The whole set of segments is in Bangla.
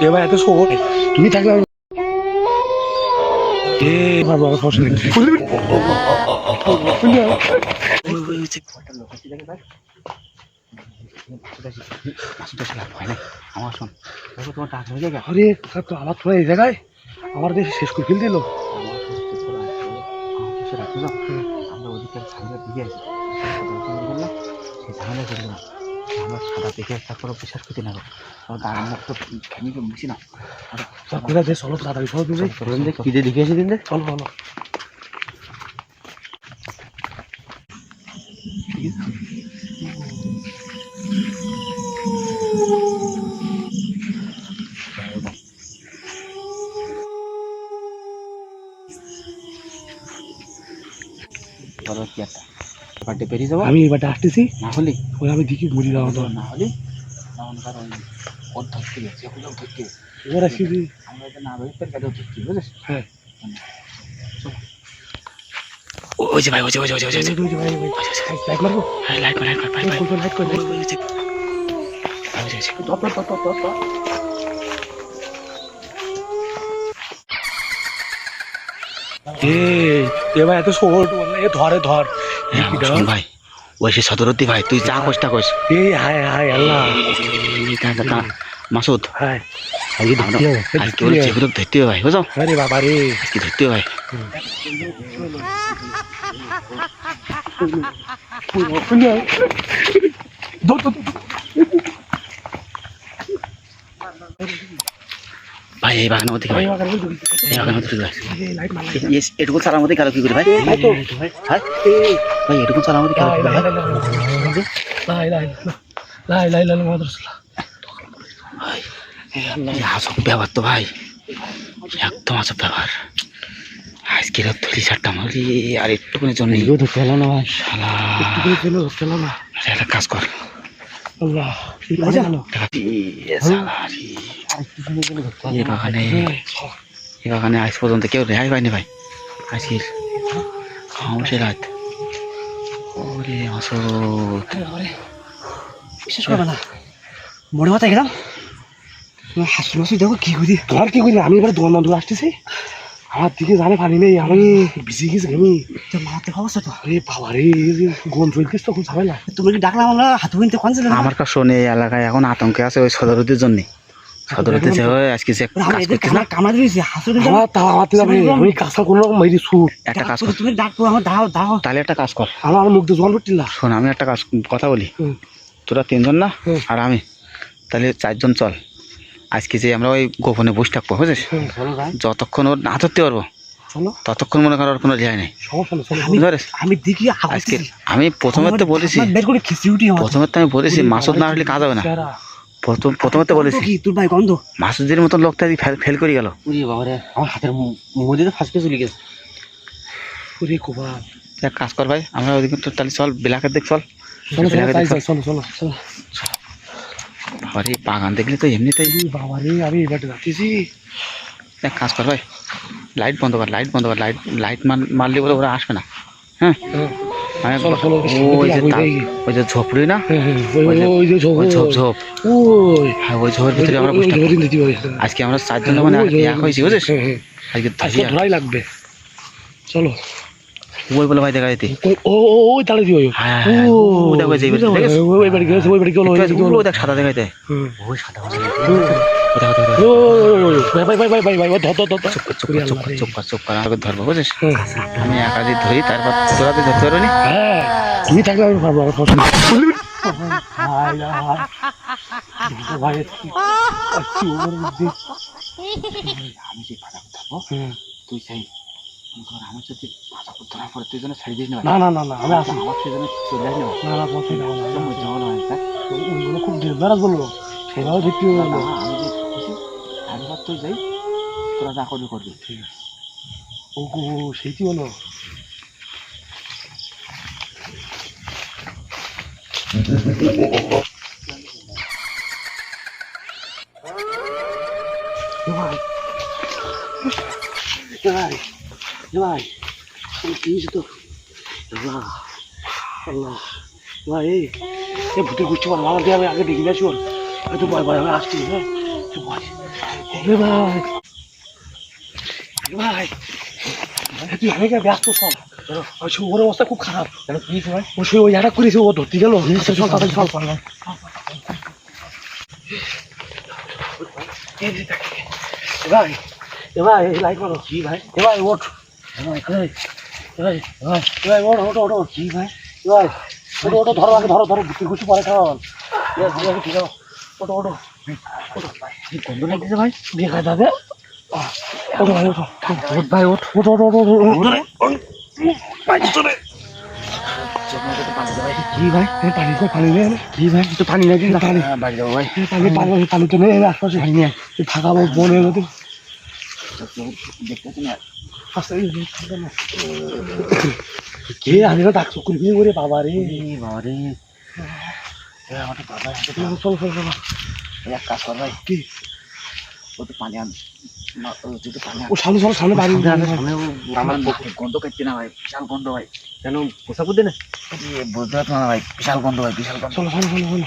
এবার এত শোর তুমি থাকলে আমি- এ বাবা সমস্যা নেই আমার শোন তোমার টাকা হয়ে গেছে আরে তা আমার তোরা এই জায়গায় আমার দেশে শেষ করে ফেল দিল। আমরা ওদিকে ঝামেলা দিকে আছি সেই ঝামেলা করে আমরা সাদা দেখে তারপরে বিশ্বাস করতে না আমার গান মুখ তো ফ্যামিলি বুঝি না। কোথায় যে চলো তাড়াতাড়ি চলো তুমি কি দিয়ে দেখে এসে দিন দে। চলো চলো। চলো কি একটা। বার্থডে বেরিয়ে যাব। আমি এবার আসতেছি। না হলে? ওই আমি দেখি বুঝি যাওয়া তো না হলে? তখন কারণ ওর ধরতে গেছে ওগুলো ধরতে গেছে এবার আসি আমরা এটা না বেরোতে গেলেও ধরতে হ্যাঁ। ওই যে ভাই ওই যে ওই যে ওই যে ওই যে ভাই, ভাই, লাইট মারবো? হ্যাঁ লাইট কর লাইট কর ভাই ভাই কোন লাইট করে ওই যে ওই যে। Top top top top top এ এবার এত এ ধরে ধর। ভাই ওই সে সদরতি ভাই তুই যা কষ্ট করিস এই হায় হায় আল্লাহ। মাসুদ। হায় আজকে ধরতে হবে, আজকে ওর যেগুলো ধরতে হবে ভাই বুঝো আরে বাবা রে। আজকে ধরতে হবে ভাই ধর ধর ধর। ভাই এই বাগানের মধ্যে ভাই? এই বাগানের মধ্যে ভাই এটুকু চালার মধ্যে গেল কি করে ভাই? ভাই এটুকু চালার মধ্যে লাই, কি করে ভাই? লাই, লাই, লাই, রাসূলুল্লাহ। এই আসব ব্যাপার তো ভাই। একদম আসব ব্যাপার। আজকে রাত ধরি চারটা মারি আর একটুকুনের জন্য। হলো না ভাই। শালা। না। একটা কাজ কর। আল্লাহ, শালা বাগানে আজ পর্যন্ত কেউ রেহাই পায়নি ভাই। আজকের খামোশে রাত। ওরে বিশ্বাস করবে না। মনে মাথায় গেলাম। হাসি মাসি দেখো কি করি। তোমার কি করি? আমি এবার দোকান বন্ধ আসতেছি। আমার দিকে জানে পানি নেই আমি ভিজে গেছি আমি। তো মাথায় অবস্থা তো? আরে বাবা রে গন চলতেছ তো খুব ঝামেলা। তুমি কি ডাকলাম আমরা? হাত বুনতে কোন আমার কাছে শোনে এলাকায় এখন আতঙ্কে আছে ওই সদরতির জন্য। হয় আজকে কাজ না? কামড়া আমার আমি কাঁচা কোনো রকম মাইরি সুর একটা কাজ কর তুমি আমার দাও দাও। তাহলে একটা কাজ কর। আমার মুখ দিয়ে জল শোন আমি একটা কাজ কথা বলি। তোরা তিনজন না আর আমি। তাহলে চারজন চল। আজকে যে আমরা ওই গোপনে বসে থাকব বুঝেছিস? যতক্ষণ ওর না ধরতে পারব ততক্ষণ মনে কর ওর কোনো রেহাই নেই। আমি দেখি আজকে আমি প্রথমে তো বলেছি। বের করে খিচি উঠি প্রথমে তো আমি বলেছি মাসুদ না আসলে কাজ হবে না। প্রথম প্রথমে তো বলেছি কি? তোর ভাই গন্ধ মাসুদের মতো লোকটা ফেল ফেল করে গেল। উড়ি বাবারে আমার হাতের মধ্যে তো ফাঁসকে চলে গেছে। ওরে কোবা এক কাজ কর ভাই আমরা ওইদিকে তো তাহলে চল বিলাকের দেখ চল। চলো চলো চলো বাগান দেখলে তো এমনিতেই? বাবা রে আমি এবার যাচ্ছি। এক কাজ কর ভাই লাইট বন্ধ কর লাইট বন্ধ কর লাইট লাইট মারলে বলে ওরা আসবে না। হ্যাঁ। চলো, ওই যে ওই যে ঝোপড়ি না? ওই যে- ঝোপ ঝোপ ঝোপ হ্যাঁ ওই ঝোপের ভিতরে আমরা আজকে আমরা চারজন মানে এক হয়েছি হ্যাঁ, হ্যাঁ। আজকে আজকে ধরাই লাগবে। চলো। ওই বলে ভাই দেখা যেতে ও- ও ও- ওই তালে দিও হ্যাঁ, ও দেখো, যে ওই বাড়ি গেছে ওই বাড়ি গেল ওই দেখ সাদা দেখাইতে হুম। ওই সাদা ধর আমি একাধিক ধরি তারপর তোরা তো ধরতে পারবি হ্যাঁ তুমি থাকলে আমি পারব আমার পছন্দ আচ্ছা আমি যে তুই সেই ধর আমার যদি বাধা ধরা পরে তুই যেন ছেড়ে দিস না না না না না আমি আসি আমার সেই জন্য চলে আসি না না না পছন্দ না না, না মধ্যে হলো না ওইগুলো খুব ডেঞ্জারাস বলল। সেভাবে হবে না আমি যে একবার তুই যাই তোরা যা করবি করবি। ঠিক আছে। ও সেই কি হলো? এ ভাই এ ভাই এ ভাই আমি কি হয়েছে তো আল্লাহ আল্লাহ ভাই এই এ ভূতের গুচ্ছ আমার মামা দিয়ে আমি আগে দেখি না শুন হয়তো ভয় ভয় আমি আসছি হ্যাঁ এ ভাই এ ভাই তুই আমাকে ব্যস্ত সব ওর অবস্থা খুব খারাপ কি ভাই ও সে ওই একটা করেছে ও ধরতে গেল চল চল তাড়াতাড়ি চল এ ভাই এ ভাই এই লাইট মারো কি ভাই এ ভাই ওঠ ওটো ওটো ধরো আগে ধরো ধরো গুটি গুটি পরে আগে ঠিক আছে ওটো ওটো গন্ধ লাগতেছে ভাই বিয়ে খাই দাদা ওটো ভাই ওটো ওঠ ভাই ওঠ ওঠ ওঠ ভাই চলে কি ভাই পানি পানি নেই কি ভাই একটু পানি লাগে না পানি বাড়ি যাব ভাই পানি তো নেই ফাঁকা বনের না কে আমি না। ডাক চুকুর বিয়ে করে বাবা রে বাবা রে আমার তো বাবা চলো চলো চলো। এক কাজ কর ভাই। কি? ও তো পানি আন ও সামনে চলো সামনে বাড়ি। আমার গন্ধ খাচ্ছি না ভাই বিশাল গন্ধ ভাই। কেন পোষা বুদ্ধি না? বুঝতে পারছ না ভাই বিশাল গন্ধ ভাই বিশাল গন্ধ। চলো চলো চলো চলো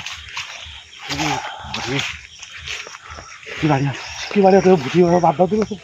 কি বাড়ি আছে? কি বাড়ি আছে? ভুটি বাদ দাও দিল সব